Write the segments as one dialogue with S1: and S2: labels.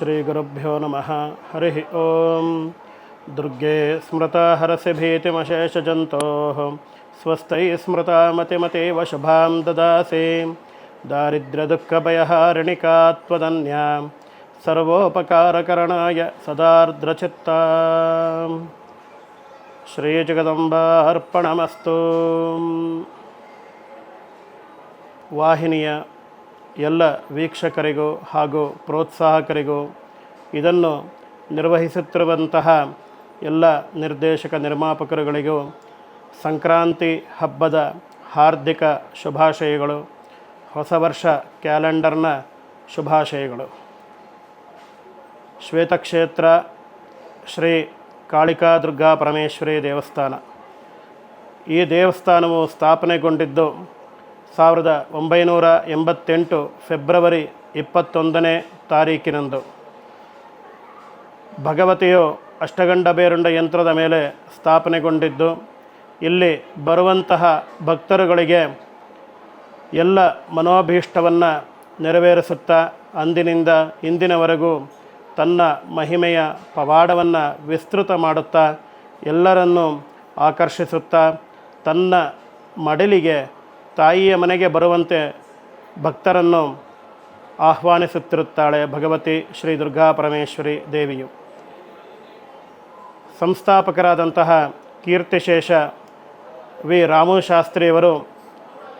S1: श्रीगुरुभ्यो नमः हरिः ॐ दुर्गे स्मृता हरसि भीतिमशेषजन्तोः स्वस्तैः स्मृता मतिमतीव शुभां ददासि दारिद्र्यदुःखभयहारिणिका त्वदन्या सर्वोपकारकरणाय सदार्द्रचित्ता ಶ್ರೀಜಗದಂಬಾರ್ಪಣಮಸ್ತು ವಾಹಿನಿಯ ಎಲ್ಲ ವೀಕ್ಷಕರಿಗೂ ಹಾಗೂ ಪ್ರೋತ್ಸಾಹಕರಿಗೂ ಇದನ್ನು ನಿರ್ವಹಿಸುತ್ತಿರುವಂತಹ ಎಲ್ಲ ನಿರ್ದೇಶಕ ನಿರ್ಮಾಪಕರುಗಳಿಗೂ ಸಂಕ್ರಾಂತಿ ಹಬ್ಬದ ಹಾರ್ದಿಕ ಶುಭಾಶಯಗಳು, ಹೊಸ ವರ್ಷ ಕ್ಯಾಲೆಂಡರ್ನ ಶುಭಾಶಯಗಳು. ಶ್ವೇತಕ್ಷೇತ್ರ, ಶ್ರೀ ಕಾಳಿಕಾ ದುರ್ಗಾ ಪರಮೇಶ್ವರಿ ದೇವಸ್ಥಾನ. ಈ ದೇವಸ್ಥಾನವು ಸ್ಥಾಪನೆಗೊಂಡಿದ್ದು ಸಾವಿರದ ಒಂಬೈನೂರ ಎಂಬತ್ತೆಂಟು ಫೆಬ್ರವರಿ ಇಪ್ಪತ್ತೊಂದನೇ ತಾರೀಕಿನಂದು ಭಗವತಿಯು ಅಷ್ಟಗಂಡ ಬೇರುಂಡ ಯಂತ್ರದ ಮೇಲೆ ಸ್ಥಾಪನೆಗೊಂಡಿದ್ದು, ಇಲ್ಲಿ ಬರುವಂತಹ ಭಕ್ತರುಗಳಿಗೆ ಎಲ್ಲ ಮನೋಭೀಷ್ಟವನ್ನು ನೆರವೇರಿಸುತ್ತಾ, ಅಂದಿನಿಂದ ಇಂದಿನವರೆಗೂ ತನ್ನ ಮಹಿಮೆಯ ಪವಾಡವನ್ನು ವಿಸ್ತೃತ ಮಾಡುತ್ತಾ, ಎಲ್ಲರನ್ನು ಆಕರ್ಷಿಸುತ್ತಾ, ತನ್ನ ಮಡಲಿಗೆ ತಾಯಿಯ ಮನೆಗೆ ಬರುವಂತೆ ಭಕ್ತರನ್ನು ಆಹ್ವಾನಿಸುತ್ತಿರುತ್ತಾಳೆ ಭಗವತಿ ಶ್ರೀ ದುರ್ಗಾ ಪರಮೇಶ್ವರಿ ದೇವಿಯು. ಸಂಸ್ಥಾಪಕರಾದಂತಹ ಕೀರ್ತಿಶೇಷ ವಿ. ರಾಮು ಶಾಸ್ತ್ರಿಯವರು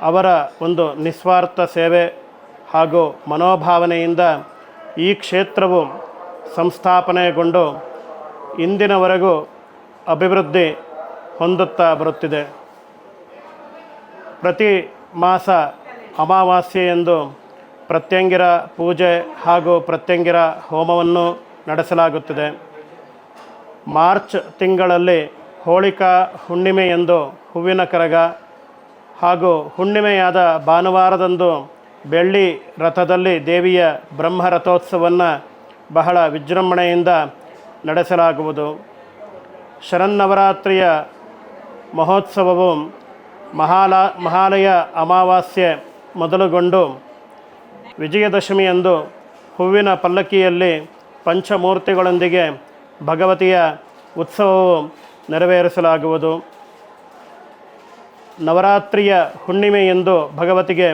S1: ಅವರ ಒಂದು ನಿಸ್ವಾರ್ಥ ಸೇವೆ ಹಾಗೂ ಮನೋಭಾವನೆಯಿಂದ ಈ ಕ್ಷೇತ್ರವು ಸಂಸ್ಥಾಪನೆಗೊಂಡು ಇಂದಿನವರೆಗೂ ಅಭಿವೃದ್ಧಿ ಹೊಂದುತ್ತಾ ಬರುತ್ತಿದೆ. ಪ್ರತಿ ಮಾಸ ಅಮಾವಾಸ್ಯೆಯಂದು ಪ್ರತ್ಯಂಗಿರ ಪೂಜೆ ಹಾಗೂ ಪ್ರತ್ಯಂಗಿರ ಹೋಮವನ್ನು ನಡೆಸಲಾಗುತ್ತದೆ. ಮಾರ್ಚ್ ತಿಂಗಳಲ್ಲಿ ಹೋಳಿಕಾ ಹುಣ್ಣಿಮೆಯಂದು ಹೂವಿನ ಕರಗ ಹಾಗೂ ಹುಣ್ಣಿಮೆಯಾದ ಭಾನುವಾರದಂದು ಬೆಳ್ಳಿ ರಥದಲ್ಲಿ ದೇವಿಯ ಬ್ರಹ್ಮ ರಥೋತ್ಸವವನ್ನು ಬಹಳ ವಿಜೃಂಭಣೆಯಿಂದ ನಡೆಸಲಾಗುವುದು. ಶರನ್ನವರಾತ್ರಿಯ ಮಹೋತ್ಸವವು ಮಹಾಲ, ಮಹಾಲಯ ಅಮಾವಾಸ್ಯೆ ಮೊದಲುಗೊಂಡು ವಿಜಯದಶಮಿಯಂದು ಹೂವಿನ ಪಲ್ಲಕ್ಕಿಯಲ್ಲಿ ಪಂಚಮೂರ್ತಿಗಳೊಂದಿಗೆ ಭಗವತಿಯ ಉತ್ಸವವು ನೆರವೇರಿಸಲಾಗುವುದು. ನವರಾತ್ರಿಯ ಹುಣ್ಣಿಮೆಯಂದು ಭಗವತಿಗೆ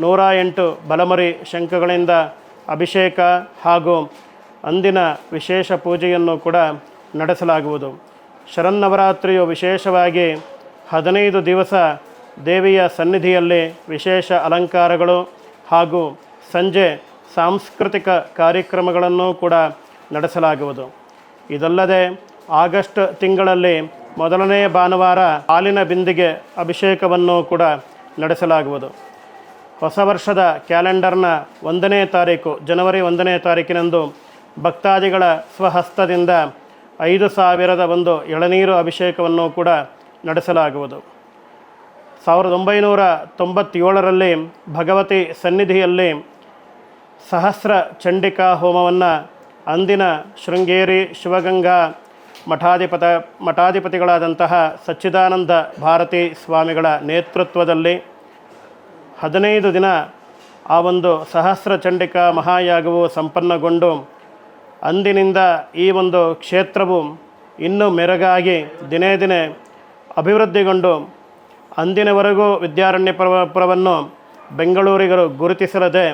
S1: ನೂರ ಎಂಟು ಬಲಮರಿ ಶಂಖಗಳಿಂದ ಅಭಿಷೇಕ ಹಾಗೂ ಅಂದಿನ ವಿಶೇಷ ಪೂಜೆಯನ್ನು ಕೂಡ ನಡೆಸಲಾಗುವುದು. ಶರನ್ನವರಾತ್ರಿಯು ವಿಶೇಷವಾಗಿ ಹದಿನೈದು ದಿವಸ ದೇವಿಯ ಸನ್ನಿಧಿಯಲ್ಲಿ ವಿಶೇಷ ಅಲಂಕಾರಗಳು ಹಾಗೂ ಸಂಜೆ ಸಾಂಸ್ಕೃತಿಕ ಕಾರ್ಯಕ್ರಮಗಳನ್ನು ಕೂಡ ನಡೆಸಲಾಗುವುದು. ಇದಲ್ಲದೆ ಆಗಸ್ಟ್ ತಿಂಗಳಲ್ಲಿ ಮೊದಲನೇ ಭಾನುವಾರ ಹಾಲಿನ ಬಿಂದಿಗೆ ಅಭಿಷೇಕವನ್ನು ಕೂಡ ನಡೆಸಲಾಗುವುದು. ಹೊಸ ವರ್ಷದ ಕ್ಯಾಲೆಂಡರ್ನ ಒಂದನೇ ತಾರೀಕು, ಜನವರಿ ಒಂದನೇ ತಾರೀಕಿನಂದು ಭಕ್ತಾದಿಗಳ ಸ್ವಹಸ್ತದಿಂದ ಐದು ಸಾವಿರದ ಒಂದು ಎಳನೀರು ಅಭಿಷೇಕವನ್ನು ಕೂಡ ನಡೆಸಲಾಗುವುದು. ಸಾವಿರದ ಒಂಬೈನೂರ ತೊಂಬತ್ತೇಳರಲ್ಲಿ ಭಗವತಿ ಸನ್ನಿಧಿಯಲ್ಲಿ ಸಹಸ್ರ ಚಂಡಿಕಾ ಹೋಮವನ್ನು ಅಂದಿನ ಶೃಂಗೇರಿ ಶಿವಗಂಗಾ ಮಠಾಧಿಪತ ಮಠಾಧಿಪತಿಗಳಾದಂತಹ ಸಚ್ಚಿದಾನಂದ ಭಾರತಿ ಸ್ವಾಮಿಗಳ ನೇತೃತ್ವದಲ್ಲಿ ಹದಿನೈದು ದಿನ ಆ ಒಂದು ಸಹಸ್ರ ಚಂಡಿಕಾ ಮಹಾಯಾಗವು ಸಂಪನ್ನಗೊಂಡು ಅಂದಿನಿಂದ ಈ ಒಂದು ಕ್ಷೇತ್ರವು ಇನ್ನೂ ಮೆರಗಾಗಿ ದಿನೇ ದಿನೇ ಅಭಿವೃದ್ಧಿಗೊಂಡು ಅಂದಿನವರೆಗೂ ವಿದ್ಯಾರಣ್ಯಪುರವನ್ನು ಬೆಂಗಳೂರಿಗರು ಗುರುತಿಸಲದೆ.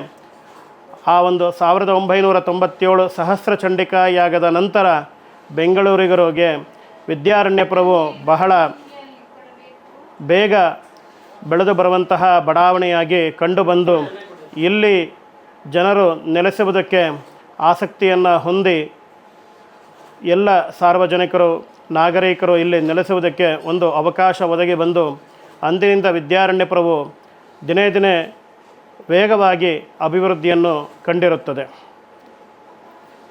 S1: ಆ ಒಂದು ಸಾವಿರದ ಒಂಬೈನೂರ ತೊಂಬತ್ತೇಳು ಸಹಸ್ರ ಚಂಡಿಕಾ ಯಾಗದ ನಂತರ ಬೆಂಗಳೂರಿಗರಿಗೆ ವಿದ್ಯಾರಣ್ಯಪುರವು ಬಹಳ ಬೇಗ ಬೆಳೆದು ಬರುವಂತಹ ಬಡಾವಣೆಯಾಗಿ ಕಂಡುಬಂದು ಇಲ್ಲಿ ಜನರು ನೆಲೆಸುವುದಕ್ಕೆ ಆಸಕ್ತಿಯನ್ನು ಹೊಂದಿ ಎಲ್ಲ ಸಾರ್ವಜನಿಕರು ನಾಗರಿಕರು ಇಲ್ಲಿ ನೆಲೆಸುವುದಕ್ಕೆ ಒಂದು ಅವಕಾಶ ಒದಗಿ ಬಂದು ಅಂದಿನಿಂದ ವಿದ್ಯಾರಣ್ಯಪುರವು ದಿನೇ ದಿನೇ ವೇಗವಾಗಿ ಅಭಿವೃದ್ಧಿಯನ್ನು ಕಂಡಿರುತ್ತದೆ.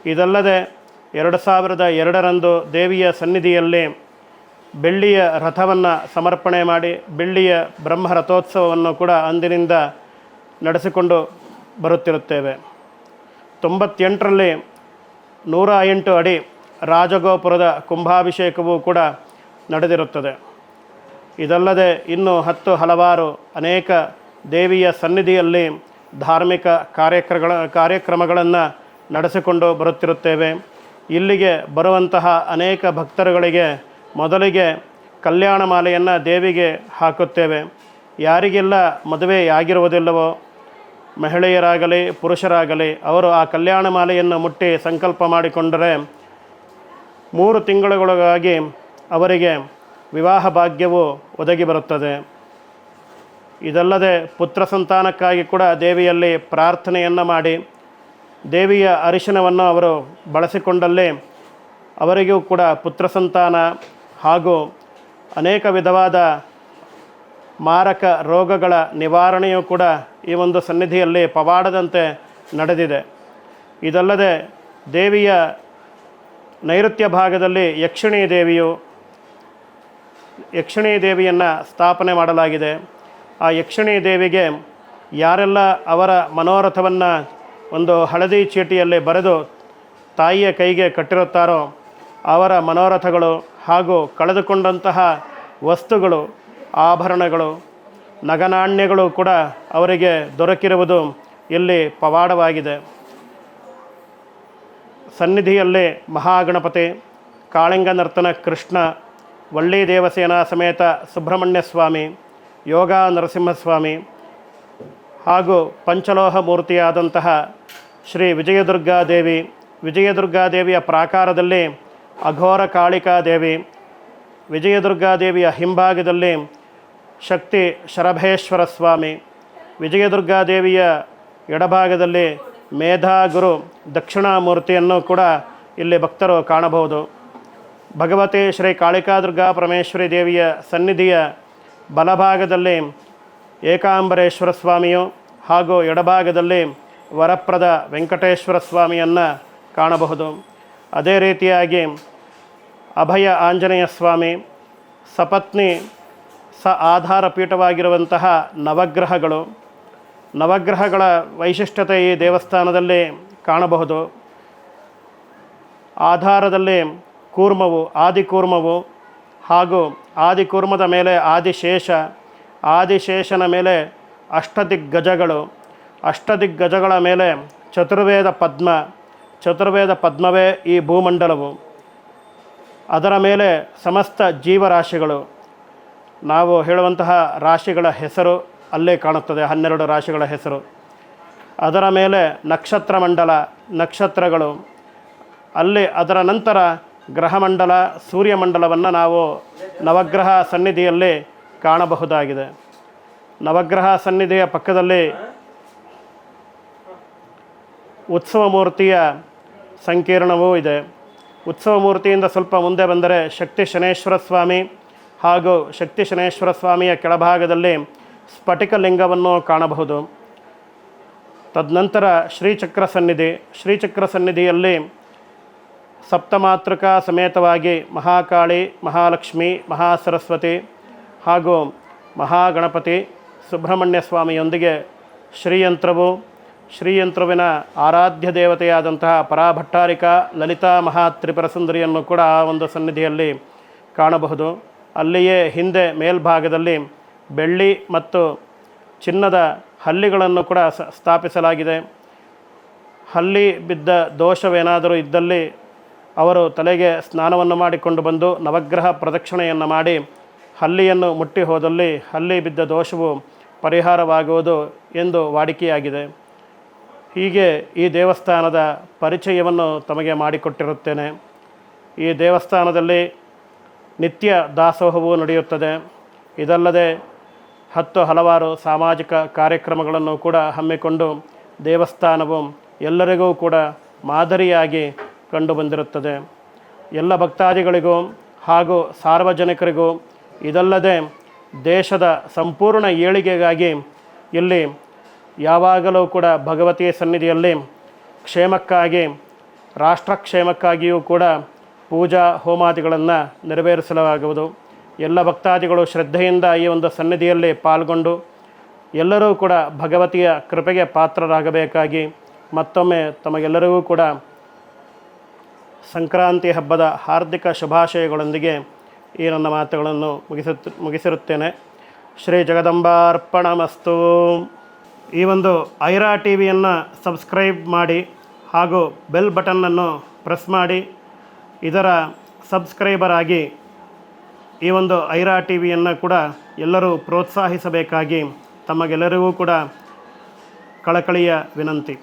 S1: ಇದಲ್ಲದೆ ಎರಡು ಸಾವಿರದ ಎರಡರಂದು ದೇವಿಯ ಸನ್ನಿಧಿಯಲ್ಲಿ ಬೆಳ್ಳಿಯ ರಥವನ್ನು ಸಮರ್ಪಣೆ ಮಾಡಿ ಬೆಳ್ಳಿಯ ಬ್ರಹ್ಮ ರಥೋತ್ಸವವನ್ನು ಕೂಡ ಅಂದಿನಿಂದ ನಡೆಸಿಕೊಂಡು ಬರುತ್ತಿರುತ್ತೇವೆ. ತೊಂಬತ್ತೆಂಟರಲ್ಲಿ ನೂರ ಎಂಟು ಅಡಿ ರಾಜಗೋಪುರದ ಕುಂಭಾಭಿಷೇಕವೂ ಕೂಡ ನಡೆದಿರುತ್ತದೆ. ಇದಲ್ಲದೆ ಇನ್ನು ಹತ್ತು ಹಲವಾರು ಅನೇಕ ದೇವಿಯ ಸನ್ನಿಧಿಯಲ್ಲಿ ಧಾರ್ಮಿಕ ಕಾರ್ಯಕ್ರಮಗಳ ಕಾರ್ಯಕ್ರಮಗಳನ್ನು ನಡೆಸಿಕೊಂಡು ಬರುತ್ತಿರುತ್ತೇವೆ. ಇಲ್ಲಿಗೆ ಬರುವಂತಹ ಅನೇಕ ಭಕ್ತರುಗಳಿಗೆ ಮೊದಲಿಗೆ ಕಲ್ಯಾಣ ಮಾಲೆಯನ್ನು ದೇವಿಗೆ ಹಾಕುತ್ತೇವೆ. ಯಾರಿಗೆಲ್ಲ ಮದುವೆಯಾಗಿರುವುದಿಲ್ಲವೋ, ಮಹಿಳೆಯರಾಗಲಿ, ಪುರುಷರಾಗಲಿ, ಅವರು ಆ ಕಲ್ಯಾಣ ಮಾಲೆಯನ್ನು ಮುಟ್ಟಿ ಸಂಕಲ್ಪ ಮಾಡಿಕೊಂಡರೆ ಮೂರು ತಿಂಗಳೊಳಗಾಗಿ ಅವರಿಗೆ ವಿವಾಹ ಭಾಗ್ಯವು ಒದಗಿ ಬರುತ್ತದೆ. ಇದಲ್ಲದೆ ಪುತ್ರ ಸಂತಾನಕ್ಕಾಗಿ ಕೂಡ ದೇವಿಯಲ್ಲಿ ಪ್ರಾರ್ಥನೆಯನ್ನು ಮಾಡಿ ದೇವಿಯ ಅರಿಶಿನವನ್ನು ಅವರು ಬಳಸಿಕೊಂಡಲ್ಲಿ ಅವರಿಗೂ ಕೂಡ ಪುತ್ರ ಸಂತಾನ ಹಾಗೂ ಅನೇಕ ವಿಧವಾದ ಮಾರಕ ರೋಗಗಳ ನಿವಾರಣೆಯೂ ಕೂಡ ಈ ಒಂದು ಸನ್ನಿಧಿಯಲ್ಲಿ ಪವಾಡದಂತೆ ನಡೆದಿದೆ. ಇದಲ್ಲದೆ ದೇವಿಯ ನೈಋತ್ಯ ಭಾಗದಲ್ಲಿ ಯಕ್ಷಿಣೀ ದೇವಿಯು ಯಕ್ಷಿಣೀ ದೇವಿಯನ್ನು ಸ್ಥಾಪನೆ ಮಾಡಲಾಗಿದೆ. ಆ ಯಕ್ಷಿಣೀ ದೇವಿಗೆ ಯಾರೆಲ್ಲ ಅವರ ಮನೋರಥವನ್ನು ಒಂದು ಹಳದಿ ಚೀಟಿಯಲ್ಲಿ ಬರೆದು ತಾಯಿಯ ಕೈಗೆ ಕಟ್ಟಿರುತ್ತಾರೋ ಅವರ ಮನೋರಥಗಳು ಹಾಗೂ ಕಳೆದುಕೊಂಡಂತಹ ವಸ್ತುಗಳು, ಆಭರಣಗಳು, ನಗನಾಣ್ಯಗಳು ಕೂಡ ಅವರಿಗೆ ದೊರಕಿರುವುದು ಇಲ್ಲಿ ಪವಾಡವಾಗಿದೆ. ಸನ್ನಿಧಿಯಲ್ಲಿ ಮಹಾಗಣಪತಿ ಕಾಳಿಂಗ ನರ್ತನ ಕೃಷ್ಣ, ವಳ್ಳಿ ದೇವಸೇನಾ ಸಮೇತ ಸುಬ್ರಹ್ಮಣ್ಯ ಸ್ವಾಮಿ ಯೋಗ ನರಸಿಂಹಸ್ವಾಮಿ ಹಾಗೂ ಪಂಚಲೋಹ ಮೂರ್ತಿಯಾದಂತಹ ಶ್ರೀ ವಿಜಯದುರ್ಗಾದೇವಿ ವಿಜಯದುರ್ಗಾದೇವಿಯ ಪ್ರಾಕಾರದಲ್ಲಿ ಅಘೋರ ಕಾಳಿಕಾದೇವಿ ವಿಜಯದುರ್ಗಾದೇವಿಯ ಹಿಂಭಾಗದಲ್ಲಿ ಶಕ್ತಿ ಶರಭೇಶ್ವರ ಸ್ವಾಮಿ ವಿಜಯದುರ್ಗಾದೇವಿಯ ಎಡಭಾಗದಲ್ಲಿ ಮೇಧಾಗುರು ದಕ್ಷಿಣಾಮೂರ್ತಿಯನ್ನು ಕೂಡ ಇಲ್ಲಿ ಭಕ್ತರು ಕಾಣಬಹುದು. ಭಗವತಿ ಶ್ರೀ ಕಾಳಿಕಾದುರ್ಗಾ ಪರಮೇಶ್ವರಿ ದೇವಿಯ ಸನ್ನಿಧಿಯ ಬಲಭಾಗದಲ್ಲಿ ಏಕಾಂಬರೇಶ್ವರ ಸ್ವಾಮಿಯು ಹಾಗೂ ಎಡಭಾಗದಲ್ಲಿ ವರಪ್ರದ ವೆಂಕಟೇಶ್ವರ ಸ್ವಾಮಿಯನ್ನು ಕಾಣಬಹುದು. ಅದೇ ರೀತಿಯಾಗಿ ಅಭಯ ಆಂಜನೇಯ ಸ್ವಾಮಿ, ಸಪತ್ನಿ, ಸ ಆಧಾರ ಪೀಠವಾಗಿರುವಂತಹ ನವಗ್ರಹಗಳು ನವಗ್ರಹಗಳ ವೈಶಿಷ್ಟ್ಯತೆ ಈ ದೇವಸ್ಥಾನದಲ್ಲಿ ಕಾಣಬಹುದು. ಆಧಾರದಲ್ಲಿ ಕೂರ್ಮವು, ಆದಿಕೂರ್ಮವು ಹಾಗೂ ಆದಿಕೂರ್ಮದ ಮೇಲೆ ಆದಿಶೇಷ, ಆದಿಶೇಷನ ಮೇಲೆ ಅಷ್ಟದಿಗ್ಗಜಗಳು, ಅಷ್ಟದಿಗ್ಗಜಗಳ ಮೇಲೆ ಚತುರ್ವೇದ ಪದ್ಮ, ಚತುರ್ವೇದ ಪದ್ಮವೇ ಈ ಭೂಮಂಡಲವು. ಅದರ ಮೇಲೆ ಸಮಸ್ತ ಜೀವರಾಶಿಗಳು. ನಾವು ಹೇಳುವಂತಹ ರಾಶಿಗಳ ಹೆಸರು ಅಲ್ಲೇ ಕಾಣುತ್ತದೆ, ಹನ್ನೆರಡು ರಾಶಿಗಳ ಹೆಸರು. ಅದರ ಮೇಲೆ ನಕ್ಷತ್ರ ಮಂಡಲ, ನಕ್ಷತ್ರಗಳು. ಅಲ್ಲಿ ಅದರ ನಂತರ ಗ್ರಹಮಂಡಲ ಸೂರ್ಯಮಂಡಲವನ್ನು ನಾವು ನವಗ್ರಹ ಸನ್ನಿಧಿಯಲ್ಲಿ ಕಾಣಬಹುದಾಗಿದೆ. ನವಗ್ರಹ ಸನ್ನಿಧಿಯ ಪಕ್ಕದಲ್ಲಿ ಉತ್ಸವ ಮೂರ್ತಿಯ ಸಂಕೀರ್ಣವೂ ಇದೆ. ಉತ್ಸವ ಮೂರ್ತಿಯಿಂದ ಸ್ವಲ್ಪ ಮುಂದೆ ಬಂದರೆ ಶಕ್ತಿ ಶನೇಶ್ವರ ಸ್ವಾಮಿ ಹಾಗೂ ಶಕ್ತಿ ಶನೇಶ್ವರ ಸ್ವಾಮಿಯ ಕೆಳಭಾಗದಲ್ಲಿ ಸ್ಫಟಿಕ ಲಿಂಗವನ್ನು ಕಾಣಬಹುದು. ತದನಂತರ ಶ್ರೀಚಕ್ರ ಸನ್ನಿಧಿ. ಶ್ರೀಚಕ್ರ ಸನ್ನಿಧಿಯಲ್ಲಿ ಸಪ್ತಮಾತೃಕಾ ಸಮೇತವಾಗಿ ಮಹಾಕಾಳಿ, ಮಹಾಲಕ್ಷ್ಮಿ, ಮಹಾಸರಸ್ವತಿ ಹಾಗೂ ಮಹಾಗಣಪತಿ ಸುಬ್ರಹ್ಮಣ್ಯ ಸ್ವಾಮಿಯೊಂದಿಗೆ ಶ್ರೀಯಂತ್ರವು, ಶ್ರೀಯಂತ್ರವಿನ ಆರಾಧ್ಯ ದೇವತೆಯಾದಂತಹ ಪರಾಭಟ್ಟಾರಿಕ ಲಲಿತಾ ಮಹಾ ತ್ರಿಪುರ ಸುಂದರಿಯನ್ನು ಕೂಡ ಆ ಒಂದು ಸನ್ನಿಧಿಯಲ್ಲಿ ಕಾಣಬಹುದು. ಅಲ್ಲಿಯೇ ಹಿಂದೆ ಮೇಲ್ಭಾಗದಲ್ಲಿ ಬೆಳ್ಳಿ ಮತ್ತು ಚಿನ್ನದ ಹಲ್ಲಿಗಳನ್ನು ಕೂಡ ಸ್ಥಾಪಿಸಲಾಗಿದೆ. ಹಲ್ಲಿ ಬಿದ್ದ ದೋಷವೇನಾದರೂ ಇದ್ದಲ್ಲಿ ಅವರು ತಲೆಗೆ ಸ್ನಾನವನ್ನು ಮಾಡಿಕೊಂಡು ಬಂದು ನವಗ್ರಹ ಪ್ರದಕ್ಷಿಣೆಯನ್ನು ಮಾಡಿ ಹಲ್ಲಿಯನ್ನು ಮುಟ್ಟಿ ಹೋದಲ್ಲಿ ಹಲ್ಲಿ ಬಿದ್ದ ದೋಷವು ಪರಿಹಾರವಾಗುವುದು ಎಂದು ವಾಡಿಕೆಯಾಗಿದೆ. ಹೀಗೆ ಈ ದೇವಸ್ಥಾನದ ಪರಿಚಯವನ್ನು ತಮಗೆ ಮಾಡಿಕೊಟ್ಟಿರುತ್ತೇನೆ. ಈ ದೇವಸ್ಥಾನದಲ್ಲಿ ನಿತ್ಯ ದಾಸೋಹವು ನಡೆಯುತ್ತದೆ. ಇದಲ್ಲದೆ ಹತ್ತು ಹಲವಾರು ಸಾಮಾಜಿಕ ಕಾರ್ಯಕ್ರಮಗಳನ್ನು ಕೂಡ ಹಮ್ಮಿಕೊಂಡು ದೇವಸ್ಥಾನವು ಎಲ್ಲರಿಗೂ ಕೂಡ ಮಾದರಿಯಾಗಿ ಕಂಡುಬಂದಿರುತ್ತದೆ ಎಲ್ಲ ಭಕ್ತಾದಿಗಳಿಗೂ ಹಾಗೂ ಸಾರ್ವಜನಿಕರಿಗೂ ಇದಲ್ಲದೆ ದೇಶದ ಸಂಪೂರ್ಣ ಏಳಿಗೆಗಾಗಿ ಇಲ್ಲಿ ಯಾವಾಗಲೂ ಕೂಡ ಭಗವತಿಯ ಸನ್ನಿಧಿಯಲ್ಲಿ ಕ್ಷೇಮಕ್ಕಾಗಿ ರಾಷ್ಟ್ರ ಕ್ಷೇಮಕ್ಕಾಗಿಯೂ ಕೂಡ ಪೂಜಾ ಹೋಮಾದಿಗಳನ್ನು ನೆರವೇರಿಸಲಾಗುವುದು. ಎಲ್ಲ ಭಕ್ತಾದಿಗಳು ಶ್ರದ್ಧೆಯಿಂದ ಈ ಒಂದು ಸನ್ನಿಧಿಯಲ್ಲಿ ಪಾಲ್ಗೊಂಡು ಎಲ್ಲರೂ ಕೂಡ ಭಗವತಿಯ ಕೃಪೆಗೆ ಪಾತ್ರರಾಗಬೇಕಾಗಿ ಮತ್ತೊಮ್ಮೆ ತಮಗೆಲ್ಲರಿಗೂ ಕೂಡ ಸಂಕ್ರಾಂತಿ ಹಬ್ಬದ ಹಾರ್ದಿಕ ಶುಭಾಶಯಗಳೊಂದಿಗೆ ಈ ನನ್ನ ಮಾತುಗಳನ್ನು ಮುಗಿಸುತ್ತ ಮುಗಿಸಿರುತ್ತೇನೆ. ಶ್ರೀ ಜಗದಂಬಾರ್ಪಣಮಸ್ತು. ಈ ಒಂದು ಐರಾ ಟಿ ವಿಯನ್ನು ಸಬ್ಸ್ಕ್ರೈಬ್ ಮಾಡಿ ಹಾಗೂ ಬೆಲ್ ಬಟನ್ನನ್ನು ಪ್ರೆಸ್ ಮಾಡಿ. ಇದರ ಸಬ್ಸ್ಕ್ರೈಬರ್ ಆಗಿ ಈ ಒಂದು ಐರಾ ಟಿ ವಿಯನ್ನು ಕೂಡ ಎಲ್ಲರೂ ಪ್ರೋತ್ಸಾಹಿಸಬೇಕಾಗಿ ತಮಗೆಲ್ಲರಿಗೂ ಕೂಡ ಕಳಕಳಿಯ ವಿನಂತಿ.